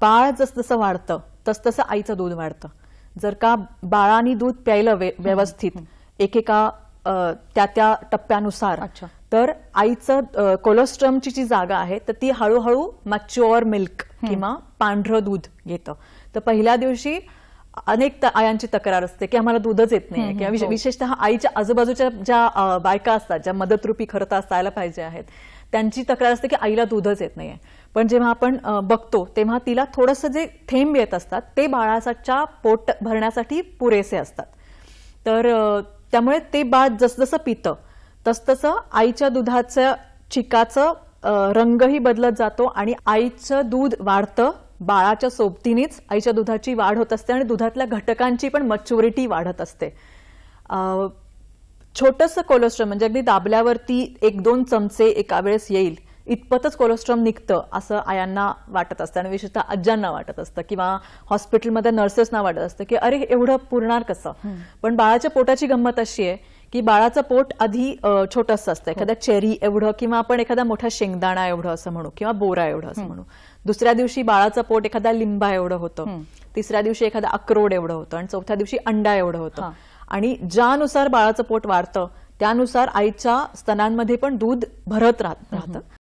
बाळ जसजसं वाढतं तसतसं आईचं दूध वाढतं. जर का बाळाने दूध प्यायलं व्यवस्थित एकेका त्या त्या टप्प्यानुसार अच्छा. तर आईचं कोलोस्ट्रमची जी जागा आहे तर ती हळूहळू मच्युअर मिल्क किंवा पांढरं दूध घेतं. तर पहिल्या दिवशी अनेक आयांची तक्रार असते की आम्हाला दूधच येत नाही किंवा विशे- विशेषतः आईच्या आजूबाजूच्या ज्या बायका असतात ज्या मदतरूपी खरं तर असायला पाहिजे आहेत त्यांची तक्रार असते की आईला दूधच येत नाहीये. पण जेव्हा आपण बघतो तेव्हा तिला थोडंसं जे थेंब येत असतात ते बाळाच्या पोट भरण्यासाठी पुरेसे असतात. तर त्यामुळे ते बाळ जसजसं पितं तसतसं आईच्या दुधाचं चिकाचं रंगही बदलत जातो आणि आईचं दूध वाढतं बाळाच्या सोबतीनेच आईच्या दुधाची वाढ होत असते आणि दुधातल्या घटकांची पण मच्युरिटी वाढत असते. छोटंसं कोलेस्ट्रॉल म्हणजे अगदी दाबल्यावरती एक दोन चमचे एका वेळेस येईल. इतपतच कोलेस्ट्रॉल निघतं असं आयांना वाटत असतं आणि विशेषतः आज्यांना वाटत असतं किंवा हॉस्पिटलमध्ये नर्सेसना वाटत असतं की अरे एवढं पुरणार कसं? पण बाळाच्या पोटाची गंमत अशी आहे की बाळाचं पोट आधी छोटंसं असतं. एखाद्या चेरी एवढं किंवा आपण एखादा मोठा शेंगदाणा एवढं असं म्हणू किंवा बोरा एवढं असं म्हणू. दुसऱ्या दिवशी बाळाचं पोट एखाद्या लिंबा एवढं होतं. तिसऱ्या दिवशी एखादा अक्रोड एवढं होतं आणि चौथ्या दिवशी अंडा एवढं होतं. हा. आणि ज्यानुसार बाळाचं पोट वाढतं त्यानुसार आईच्या स्तनांमध्ये पण दूध भरत राहत राहतं.